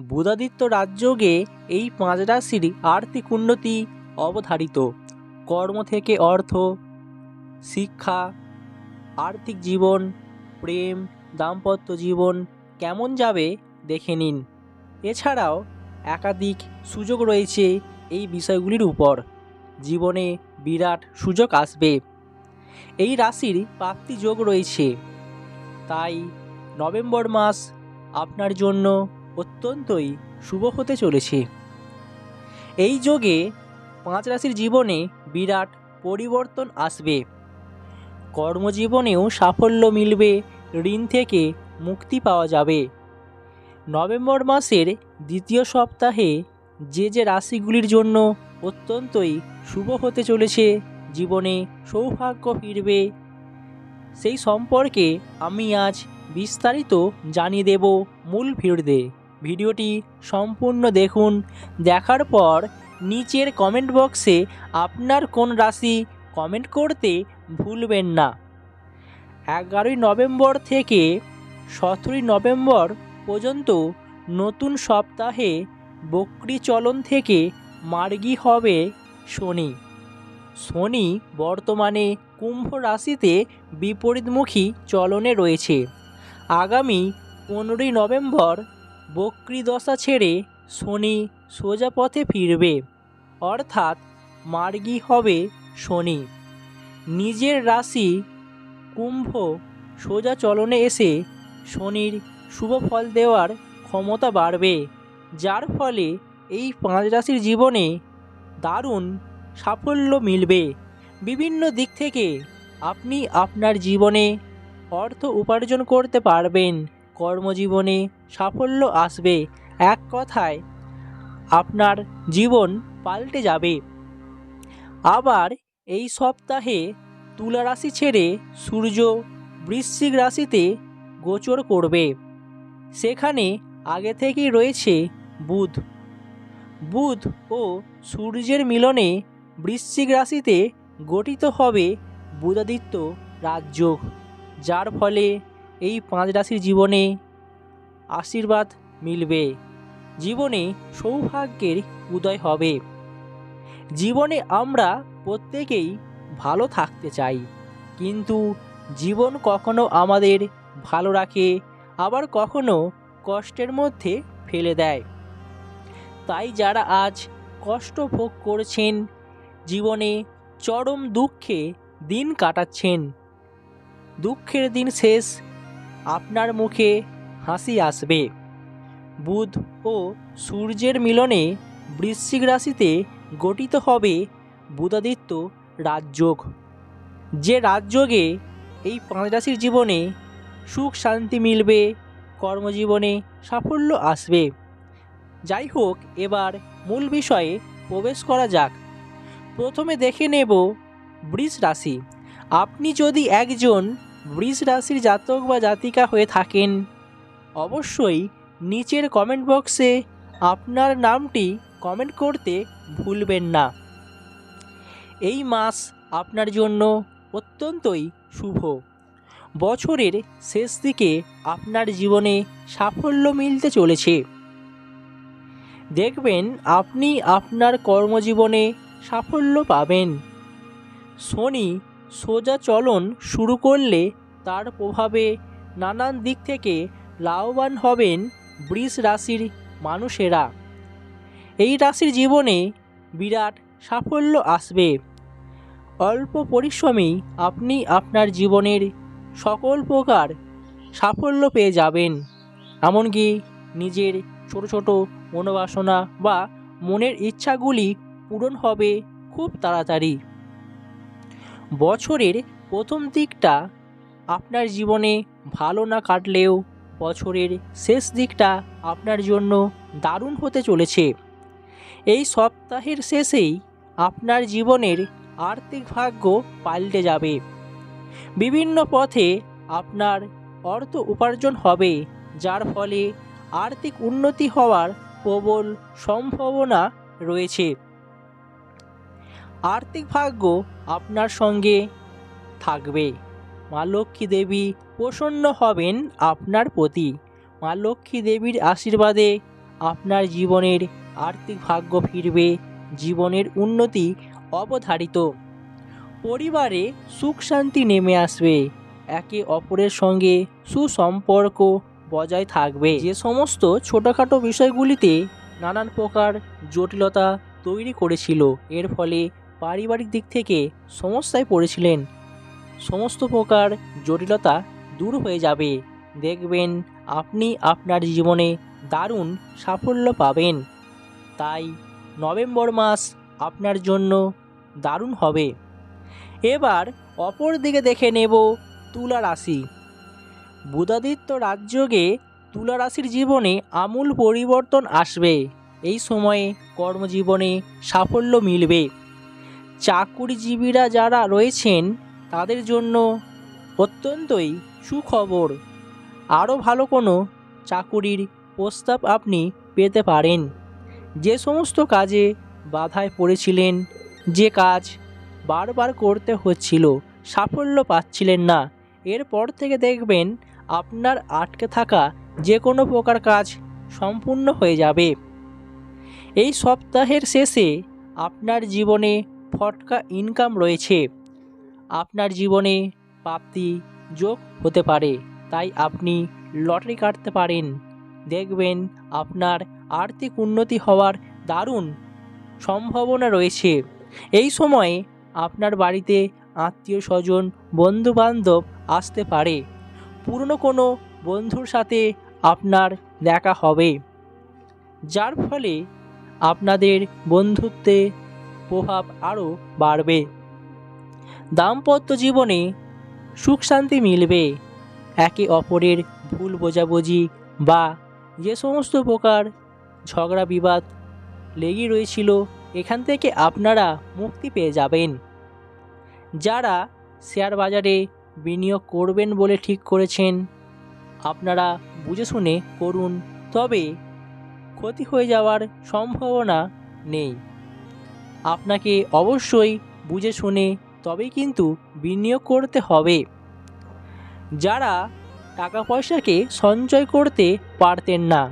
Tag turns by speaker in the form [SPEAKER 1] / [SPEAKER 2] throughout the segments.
[SPEAKER 1] বুধাদিত্য রাজযোগে এই পাঁচ রাশির আর্থিক উন্নতি অবধারিত। কর্ম থেকে অর্থ, শিক্ষা, আর্থিক জীবন, প্রেম, দাম্পত্য জীবন কেমন যাবে দেখে নিন। এছাড়াও একাধিক সুযোগ রয়েছে এই বিষয়গুলির উপর। জীবনে বিরাট সুযোগ আসবে। এই রাশির প্রাপ্তি যোগ রয়েছে। তাই নভেম্বর মাস আপনার জন্য অত্যন্তই শুভ হতে চলেছে। এই যোগে পাঁচ রাশির জীবনে বিরাট পরিবর্তন আসবে। কর্মজীবনেও সাফল্য মিলবে, ঋণ থেকে মুক্তি পাওয়া যাবে। নভেম্বর মাসের দ্বিতীয় সপ্তাহে যে যে রাশিগুলির জন্য অত্যন্তই শুভ হতে চলেছে, জীবনে সৌভাগ্য ফিরবে। সেই সম্পর্কে আমি আজ বিস্তারিত জানিয়ে দেব মূল ভিড়দে ভিডিওটি সম্পূর্ণ দেখুন। দেখার পর নিচের কমেন্ট বক্সে আপনার কোন রাশি কমেন্ট করতে ভুলবেন না। এগারোই নভেম্বর থেকে সতেরোই নভেম্বর পর্যন্ত নতুন সপ্তাহে বক্রি চলন থেকে মার্গী হবে শনি। শনি বর্তমানে কুম্ভ রাশিতে বিপরীতমুখী চলনে রয়েছে। আগামী পনেরোই নভেম্বর বক্রি দশা ছেড়ে শনি সোজা পথে ফিরবে। অর্থাৎ মার্গী হবে শনি। নিজের রাশি কুম্ভ সোজা চলনে এসে শনির শুভ ফল দেওয়ার ক্ষমতা বাড়বে, যার ফলে এই পাঁচ রাশির জীবনে দারুণ সাফল্য মিলবে। বিভিন্ন দিক থেকে আপনি আপনার জীবনে অর্থ উপার্জন করতে পারবেন। কর্মজীবনে সাফল্য আসবে এক কথায়। আপনার জীবন পাল্টে যাবে। আবার এই সপ্তাহে তুলা রাশি ছেড়ে সূর্য বৃশ্চিক রাশিতে গোচর করবে। সেখানে আগে থেকেই রয়েছে বুধ। বুধ ও সূর্যের মিলনে বৃশ্চিক রাশিতে গঠিত হবে বুধাদিত্য রাজযোগ, যার ফলে এই পাঁচ রাশির জীবনে আশীর্বাদ মিলবে। জীবনে সৌভাগ্যের উদয় হবে। জীবনে আমরা প্রত্যেকেই ভালো থাকতে চাই। কিন্তু জীবন কখনো আমাদের ভালো রাখে, আবার কখনো কষ্টের মধ্যে ফেলে দেয়। তাই যারা আজ কষ্ট ভোগ করছেন, জীবনে চরম দুঃখে দিন কাটাচ্ছেন। দুঃখের দিন শেষ আপনার মুখে হাসি আসবে। বুধ ও সূর্যের মিলনে বৃশ্চিক রাশিতে গঠিত হবে বুধাদিত্য রাজযোগ। যে রাজযোগে এই পাঁচ রাশির জীবনে সুখ শান্তি মিলবে, কর্মজীবনে সাফল্য আসবে। যাই হোক, এবার মূল বিষয়ে প্রবেশ করা যাক। প্রথমে দেখে নেব বৃষ রাশি। আপনি যদি একজন বৃষ রাশির জাতক বা জাতিকা হয়ে থাকেন। অবশ্যই নিচের কমেন্ট বক্সে আপনার নামটি কমেন্ট করতে ভুলবেন না। এই মাস আপনার জন্য অত্যন্তই শুভ। বছরের শেষ দিকে আপনার জীবনে সাফল্য মিলতে চলেছে। দেখবেন আপনি আপনার কর্মজীবনে সাফল্য পাবেন। শনি সোজা চলন শুরু করলে তার প্রভাবে নানান দিক থেকে লাভবান হবেন বৃষ রাশির মানুষেরা। এই রাশির জীবনে বিরাট সাফল্য আসবে। অল্প পরিশ্রমেই আপনি আপনার জীবনের সকল প্রকার সাফল্য পেয়ে যাবেন। এমনকি নিজের ছোট ছোট মনোবাসনা বা মনের ইচ্ছাগুলি পূরণ হবে খুব তাড়াতাড়ি। বছরের প্রথম দিকটা আপনার জীবনে ভালো না কাটলেও বছরের শেষ দিকটা আপনার জন্য দারুণ হতে চলেছে। এই সপ্তাহের শেষেই আপনার জীবনের আর্থিক ভাগ্য পাল্টে যাবে। বিভিন্ন পথে আপনার অর্থ উপার্জন হবে, যার ফলে আর্থিক উন্নতি হওয়ার প্রবল সম্ভাবনা রয়েছে। আর্থিক ভাগ্য আপনার সঙ্গে থাকবে। মা লক্ষ্মী দেবী প্রসন্ন হবেন আপনার প্রতি। মা লক্ষ্মী দেবীর আশীর্বাদে আপনার জীবনের আর্থিক ভাগ্য ফিরবে, জীবনের উন্নতি অবধারিত। পরিবারে সুখ শান্তি নেমে আসবে, একে অপরের সঙ্গে সুসম্পর্ক বজায় থাকবে। যে সমস্ত ছোটোখাটো বিষয়গুলিতে নানান প্রকার জটিলতা তৈরি করেছিল, এর ফলে পারিবারিক দিক থেকে সমস্যায় পড়েছিলেন। সমস্ত প্রকার জটিলতা দূর হয়ে যাবে। দেখবেন আপনি আপনার জীবনে দারুণ সাফল্য পাবেন। তাই নভেম্বর মাস আপনার জন্য দারুণ হবে। এবার অপর দিকে দেখে নেব তুলা রাশি। বুধাদিত্য রাজযোগে তুলা রাশির জীবনে আমূল পরিবর্তন আসবে। এই সময়ে কর্মজীবনে সাফল্য মিলবে। চাকুরিজীবীরা যারা রয়েছেন, তাদের জন্য অত্যন্তই সুখবর। আরও ভালো কোনো চাকুরির প্রস্তাব আপনি পেতে পারেন। যে সমস্ত কাজে বাধায় পড়েছিলেন, যে কাজ বারবার করতে হচ্ছিল, সাফল্য পাচ্ছিলেন না, এরপর থেকে দেখবেন আপনার আটকে থাকা যে কোনো প্রকার কাজ সম্পূর্ণ হয়ে যাবে। এই সপ্তাহের শেষে আপনার জীবনে ফটকা ইনকাম রয়েছে। আপনার জীবনে প্রাপ্তি যোগ হতে পারে, তাই আপনি লটারি কাটতে পারেন। দেখবেন আপনার আর্থিক উন্নতি হওয়ার দারুণ সম্ভাবনা রয়েছে। এই সময়ে আপনার বাড়িতে আত্মীয় স্বজন, বন্ধুবান্ধব আসতে পারে। পুরনো কোনো বন্ধুর সাথে আপনার দেখা হবে, যার ফলে আপনাদের বন্ধুত্বে প্রভাব আরও বাড়বে। দাম্পত্য জীবনে সুখ শান্তি মিলবে। একে অপরের ভুল বোঝাবুঝি বা যে সমস্ত প্রকার ঝগড়া বিবাদ লেগে রয়েছিল, এখান থেকে আপনারা মুক্তি পেয়ে যাবেন। যারা শেয়ার বাজারে বিনিয়োগ করবেন বলে ঠিক করেছেন, আপনারা বুঝে শুনে করুন, তবে ক্ষতি হয়ে যাওয়ার সম্ভাবনা নেই। আপনাকে অবশ্যই বুঝে শুনে তবেই কিন্তু বিনিয়োগ করতে হবে। যারা টাকা পয়সাকে সঞ্চয় করতে পারতেন না,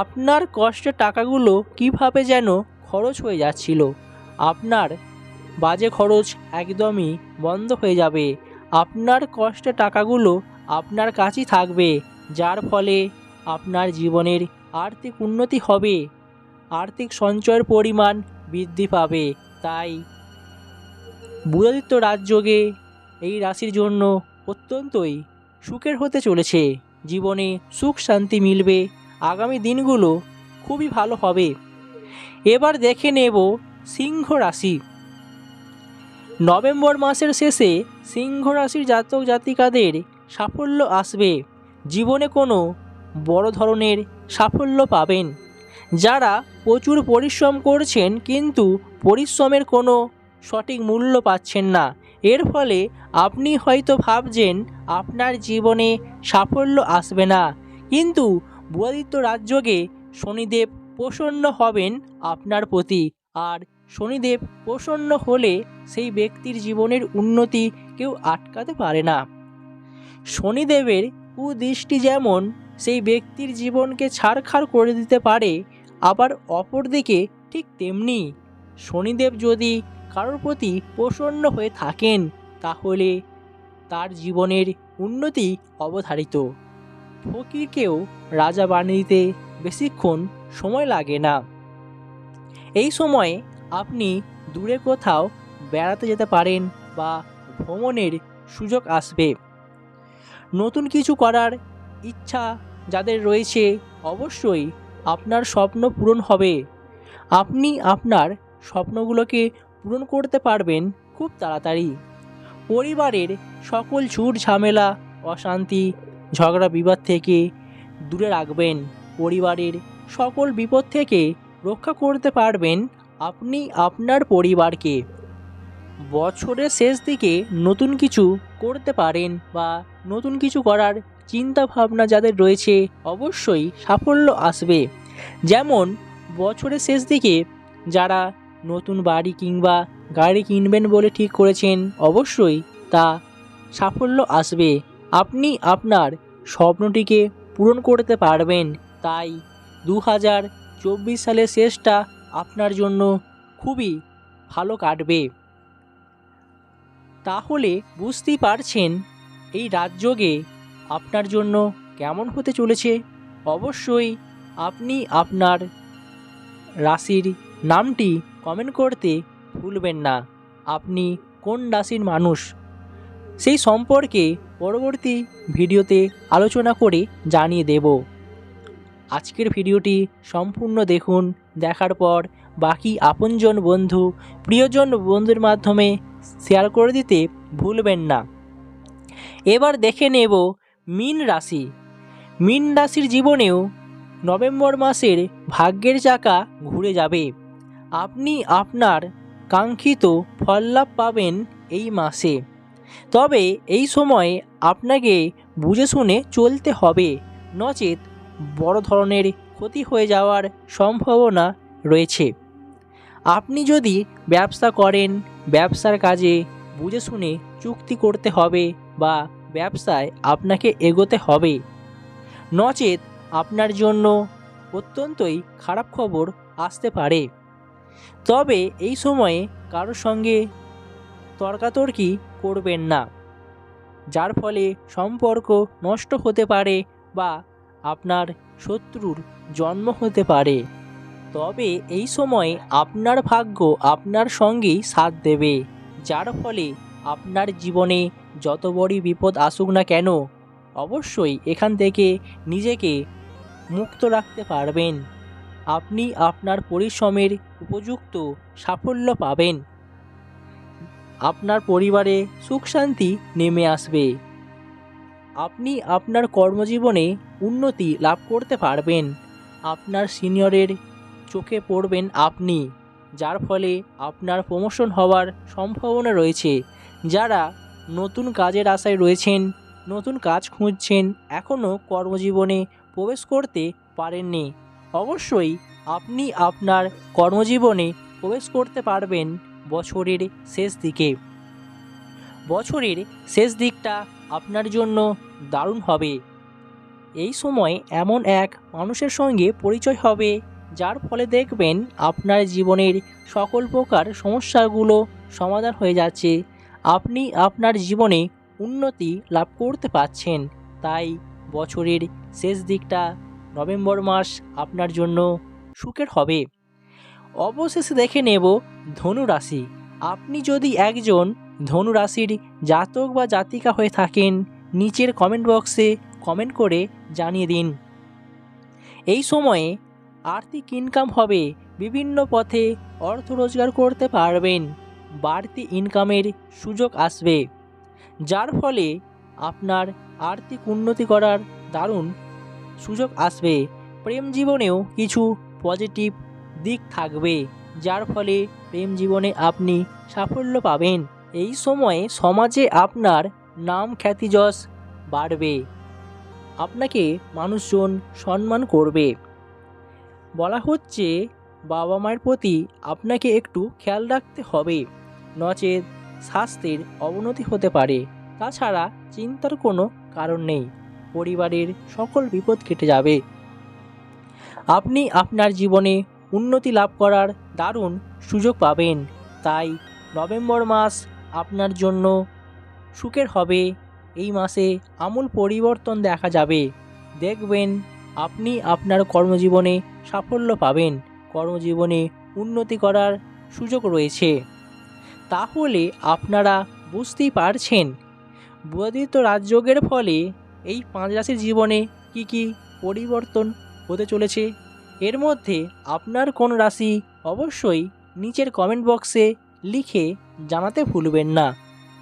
[SPEAKER 1] আপনার কষ্টের টাকাগুলো কীভাবে যেন খরচ হয়ে যাচ্ছিল? আপনার বাজে খরচ একদমই বন্ধ হয়ে যাবে। আপনার কষ্টের টাকাগুলো আপনার কাছেই থাকবে, যার ফলে আপনার জীবনের আর্থিক উন্নতি হবে। আর্থিক সঞ্চয়ের পরিমাণ বৃদ্ধি পাবে, তাই বুধাদিত্য রাজযোগে এই রাশির জন্য অত্যন্তই সুখের হতে চলেছে। জীবনে সুখ শান্তি মিলবে, আগামী দিনগুলো খুবই ভালো হবে। এবার দেখে নেব সিংহ রাশি। নভেম্বর মাসের শেষে সিংহ রাশির জাতক জাতিকাদের সাফল্য আসবে। জীবনে কোনো বড় ধরনের সাফল্য পাবেন। যারা প্রচুর পরিশ্রম করছেন কিন্তু পরিশ্রমের কোনো সঠিক মূল্য পাচ্ছেন না। এর ফলে আপনি হয়তো ভাবছেন, আপনার জীবনে সাফল্য আসবে না। কিন্তু বুয়াদিত্য রাজযোগে শনিদেব প্রসন্ন হবেন আপনার প্রতি। আর শনিদেব প্রসন্ন হলে সেই ব্যক্তির জীবনের উন্নতি কেউ আটকাতে পারে না। শনিদেবের কুদৃষ্টি যেমন সেই ব্যক্তির জীবনকে ছাড়খাড় করে দিতে পারে আবার অপরদিকে ঠিক তেমনি শনিদেব যদি কারোর প্রতি প্রসন্ন হয়ে থাকেন, তাহলে তার জীবনের উন্নতি অবধারিত। ফকিরকেও রাজা বানিয়ে বেশিক্ষণ সময় লাগে না। এই সময়ে আপনি দূরে কোথাও বেড়াতে যেতে পারেন বা ভ্রমণের সুযোগ আসবে। নতুন কিছু করার ইচ্ছা যাদের রয়েছে, অবশ্যই আপনার স্বপ্ন পূরণ হবে। আপনি আপনার স্বপ্নগুলোকে পূরণ করতে পারবেন খুব তাড়াতাড়ি। পরিবারের সকল ঝুট ঝামেলা, অশান্তি, ঝগড়া বিবাদ থেকে দূরে রাখবেন। পরিবারের সকল বিপদ থেকে রক্ষা করতে পারবেন আপনি আপনার পরিবারকে। বছরের শেষ দিকে নতুন কিছু করতে পারেন বা নতুন কিছু করার চিন্তা ভাবনা যাদের রয়েছে, অবশ্যই সাফল্য আসবে। যেমন, বছরের শেষ দিকে যারা নতুন বাড়ি কিংবা গাড়ি কিনবেন বলে ঠিক করেছেন, অবশ্যই তা সাফল্য আসবে। আপনি আপনার স্বপ্নটিকে পূরণ করতে পারবেন। তাই দু হাজার চব্বিশ সালের শেষটা আপনার জন্য খুবই ভালো কাটবে। তাহলে বুঝতেই পারছেন, এই রাজযোগে আপনার জন্য কেমন হতে চলেছে? অবশ্যই আপনি আপনার রাশির নামটি কমেন্ট করতে ভুলবেন না। আপনি কোন রাশির মানুষ? সেই সম্পর্কে পরবর্তী ভিডিওতে আলোচনা করে জানিয়ে দেব। আজকের ভিডিওটি সম্পূর্ণ দেখুন, দেখার পর বাকি আপনজন বন্ধু, প্রিয়জন বন্ধুর মাধ্যমে শেয়ার করে দিতে ভুলবেন না। এবার দেখে নেব মিন রাশি। মিন রাশির জীবনেও নভেম্বর মাসের ভাগ্যের চাকা ঘুরে যাবে। আপনি আপনার কাঙ্ক্ষিত ফললাভ পাবেন এই মাসে। তবে এই সময় আপনাকে বুঝে শুনে চলতে হবে। নচেত বড় ধরনের ক্ষতি হয়ে যাওয়ার সম্ভাবনা রয়েছে। আপনি যদি ব্যবসা করেন, ব্যবসার কাজে বুঝে শুনে চুক্তি করতে হবে বা ব্যবসায় আপনাকে এগোতে হবে। নচেত আপনার জন্য অত্যন্তই খারাপ খবর আসতে পারে। তবে এই সময়ে কারোর সঙ্গে তর্কাতর্কি করবেন না, যার ফলে সম্পর্ক নষ্ট হতে পারে বা আপনার শত্রুর জন্ম হতে পারে। তবে এই সময় আপনার ভাগ্য আপনার সঙ্গেই সাথ দেবে, যার ফলে আপনার জীবনে যত বড়ই বিপদ আসুক না কেন, অবশ্যই এখান থেকে নিজেকে মুক্ত রাখতে পারবেন। আপনি আপনার পরিশ্রমের উপযুক্ত সাফল্য পাবেন। আপনার পরিবারে সুখ শান্তি নেমে আসবে। আপনি আপনার কর্মজীবনে উন্নতি লাভ করতে পারবেন। আপনার সিনিয়রের চোখে পড়বেন আপনি, যার ফলে আপনার প্রমোশন হওয়ার সম্ভাবনা রয়েছে, যারা নতুন কাজের আশায় রয়েছেন, নতুন কাজ খুঁজছেন, এখনও কর্মজীবনে প্রবেশ করতে পারেননি। অবশ্যই আপনি আপনার কর্মজীবনে প্রবেশ করতে পারবেন বছরের শেষ দিকে। বছরের শেষ দিকটা আপনার জন্য দারুণ হবে। এই সময় এমন এক মানুষের সঙ্গে পরিচয় হবে, যার ফলে দেখবেন আপনার জীবনের সকল প্রকার সমস্যাগুলো সমাধান হয়ে যাচ্ছে। আপনি আপনার জীবনে উন্নতি লাভ করতে পারছেন। তাই বছরের শেষ দিকটা নভেম্বর মাস আপনার জন্য সুখের হবে। অবশেষে দেখে নেব ধনুরাশি। আপনি যদি একজন ধনুরাশির জাতক বা জাতিকা হয়ে থাকেন, নিচের কমেন্ট বক্সে কমেন্ট করে জানিয়ে দিন। এই সময়ে আর্থিক ইনকাম হবে, বিভিন্ন পথে অর্থ রোজগার করতে পারবেন। বাড়তি ইনকামের সুযোগ আসবে। যার ফলে আপনার আর্থিক উন্নতি করার দারুণ সুযোগ আসবে। প্রেম জীবনেও কিছু পজিটিভ দিক থাকবে, যার ফলে প্রেম জীবনে আপনি সাফল্য পাবেন। এই সময়ে সমাজে আপনার নাম খ্যাতি যশ বাড়বে। আপনাকে মানুষজন সম্মান করবে। বলা হচ্ছে বাবা মায়ের প্রতি আপনাকে একটু খেয়াল রাখতে হবে। নচেত স্বাস্থ্যের অবনতি হতে পারে। তাছাড়া চিন্তার কোনো কারণ নেই। পরিবারের সকল বিপদ কেটে যাবে। আপনি আপনার জীবনে উন্নতি লাভ করার দারুণ সুযোগ পাবেন। তাই নভেম্বর মাস আপনার জন্য সুখের হবে। এই মাসে আমূল পরিবর্তন দেখা যাবে। দেখবেন আপনি আপনার কর্মজীবনে সাফল্য পাবেন। কর্মজীবনে উন্নতি করার সুযোগ রয়েছে। তাহলে আপনারা বুঝতেই পারছেন। বুয়াদিত্য রাজযোগের ফলে এই পাঁচ রাশির জীবনে কি কি পরিবর্তন হতে চলেছে? এর মধ্যে আপনার কোন রাশি অবশ্যই নিচের কমেন্ট বক্সে লিখে জানাতে ভুলবেন না।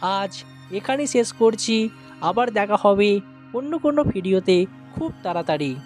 [SPEAKER 1] আজ এখানেই শেষ করছি। আবার দেখা হবে অন্য কোনো ভিডিওতে খুব তাড়াতাড়ি।